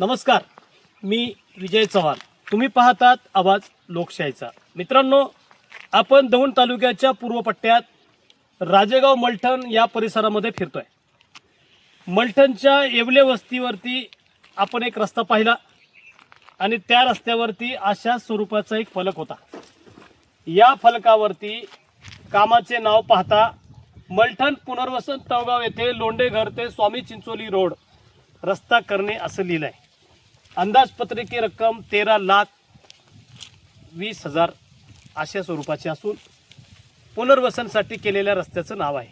नमस्कार मी विजय चव्हाण. तुम्ही पाहतात आवाज लोकशाहीचा. मित्रांनो आपण दौंड तालुक्याच्या पूर्वपट्ट्यात राजेगाव मलठण या परिसरामध्ये फिरतोय. मलठणच्या येवले वस्तीवरती आपण एक रस्ता पाहिला आणि त्या रस्त्यावरती अशा स्वरूपाचा एक फलक होता. या फलकावरती कामाचे नाव पाहता मलठण पुनर्वसन तळगाव येथे लोंडेघर ते स्वामी चिंचोली रोड रस्ता करणे असं लिहिलं आहे अंदाजपत्रकी रक्कम तेरा लाख वीस हजार अशा स्वरूपाची असून पुनर्वसनसाठी केलेल्या रस्त्याचं नाव आहे.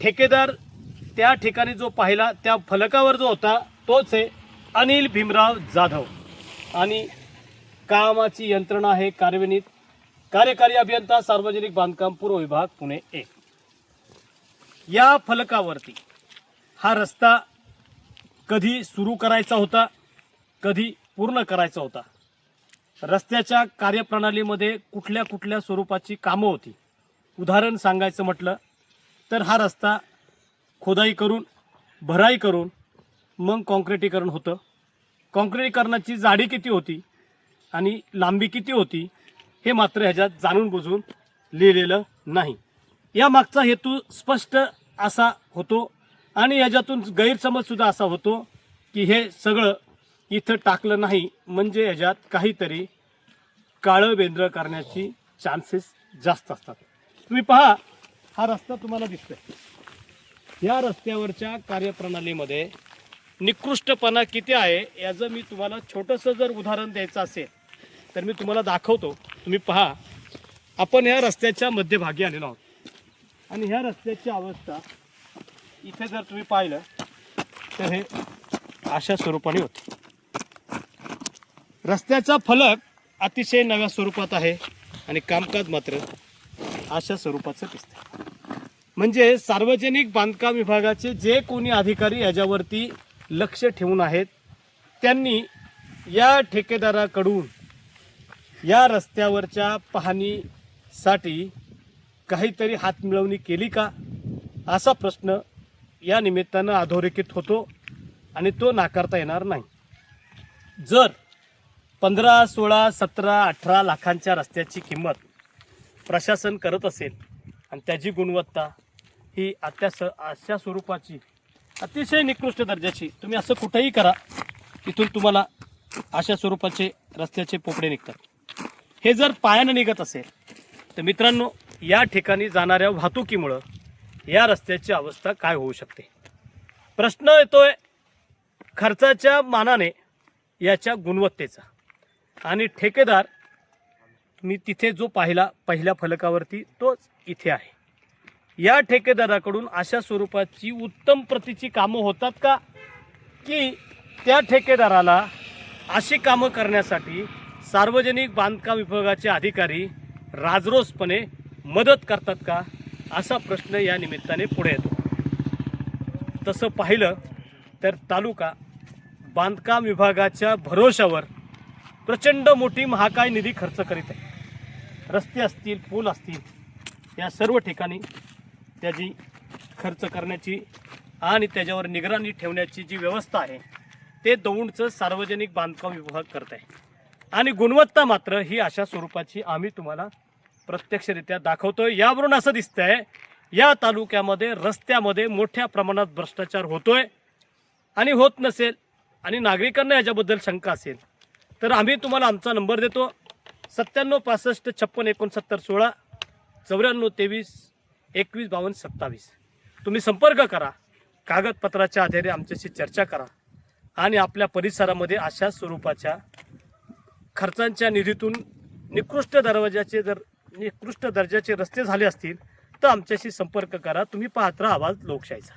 ठेकेदार त्या ठिकाणी जो पाहिला त्या फलकावर जो होता तोच आहे अनिल भीमराव जाधव. आणि कामाची यंत्रणा आहे कार्यान्वित कार्यकारी अभियंता सार्वजनिक बांधकाम पूर्व विभाग पुणे एक. या फलकावरती हा रस्ता कधी सुरू करायचा होता? कधी पूर्ण करायचा होता. रस्त्याच्या कार्यप्रणालीमध्ये कुठल्या कुठल्या स्वरूपाची कामं होती? उदाहरण सांगायचं म्हटलं तर हा रस्ता खोदाई करून भराई करून मग काँक्रिटीकरण होतं. काँक्रिटीकरणाची जाडी किती होती आणि लांबी किती होती हे मात्र ह्याच्यात जाणून बुजून लिहिलेलं नाही. या मागचा हेतू स्पष्ट असा होतो आणि याच्यातून गैरसमजसुद्धा असा होतो की हे सगळं इथं टाकलं नाही. म्हणजे याच्यात काहीतरी काळं बेंद्र करण्याची चान्सेस जास्त असतात. तुम्ही पहा हा रस्ता तुम्हाला दिसतोय. या रस्त्यावरच्या कार्यप्रणालीमध्ये निकृष्टपणा किती आहे याचं मी तुम्हाला छोटंसं जर उदाहरण द्यायचं असेल तर मी तुम्हाला दाखवतो. तुम्ही पहा आपण ह्या रस्त्याच्या मध्यभागी आलेलो आहोत. आणि ह्या रस्त्याची अवस्था इथे जर तुम्ही पाहिलं तर हे अशा स्वरूपाने होते. रस्त्याचा फलक अतिशय नव्या स्वरूपात आहे आणि कामकाज मात्र अशा स्वरूपाचं दिसतं म्हणजे सार्वजनिक बांधकाम विभागाचे जे कोणी अधिकारी याच्यावरती लक्ष ठेवून आहेत त्यांनी या ठेकेदाराकडून या रस्त्यावरच्या पाहणीसाठी काहीतरी हातमिळवणी केली का? असा प्रश्न या निमित्तानं अधोरेखित होतो आणि तो नाकारता येणार नाही. जर पंधरा सोळा सतरा अठरा लाखांच्या रस्त्याची किंमत प्रशासन करत असेल आणि त्याची गुणवत्ता ही अत्यास अशा स्वरूपाची अतिशय निकृष्ट दर्जाची तुम्ही असं कुठंही करा तिथून तुम्हाला अशा स्वरूपाचे रस्त्याचे पोपडे निघतात. हे जर पायानं निघत असेल तर मित्रांनो या ठिकाणी जाणाऱ्या वाहतुकीमुळं या रस्त्याची अवस्था काय होऊ शकते? प्रश्न येतोय खर्चाच्या मानाने याच्या गुणवत्तेचा. आणि ठेकेदार मी तिथे जो पाहिला पहिल्या फलकावरती तोच इथे आहे. या ठेकेदाराकडून अशा स्वरूपाची उत्तम प्रतीची कामं होतात का? की त्या ठेकेदाराला अशी कामं करण्यासाठी सार्वजनिक बांधकाम विभागाचे अधिकारी राजरोसपणे मदत करतात का? असा प्रश्न या निमित्ताने पुढे येतो. तसं पाहिलं तर तालुका बांधकाम विभागाच्या भरोशावर प्रचंड मोठी महाकाय निधी खर्च करीत आहे. रस्ते असतील पूल असतील या सर्व ठिकाणी त्याची खर्च करण्याची आणि त्याच्यावर निगराणी ठेवण्याची जी व्यवस्था आहे ते दौंडचं सार्वजनिक बांधकाम विभाग करत आहे. आणि गुणवत्ता मात्र ही अशा स्वरूपाची आम्ही तुम्हाला प्रत्यक्षरित्या दाखवतोय. यावरून असं दिसतंय या तालुक्यामध्ये रस्त्यामध्ये मोठ्या प्रमाणात भ्रष्टाचार होतोय. आणि होत नसेल आणि नागरिकांना याच्याबद्दल शंका असेल तर आम्ही तुम्हाला आमचा नंबर देतो. सत्त्याण्णव पासष्ट छप्पन एकोणसत्तर सोळा चौऱ्याण्णव तेवीस एकवीस बावन्न सत्तावीस. तुम्ही संपर्क करा. कागदपत्राच्या आधारे आमच्याशी चर्चा करा. आणि आपल्या परिसरामध्ये अशा स्वरूपाच्या खर्चांच्या निधीतून निकृष्ट दरवाजाचे जर निकृष्ट दर्जाचे रस्ते झाले असतील तर आमच्याशी संपर्क करा. तुम्ही पाहत राहा आवाज लोकशाहीचा.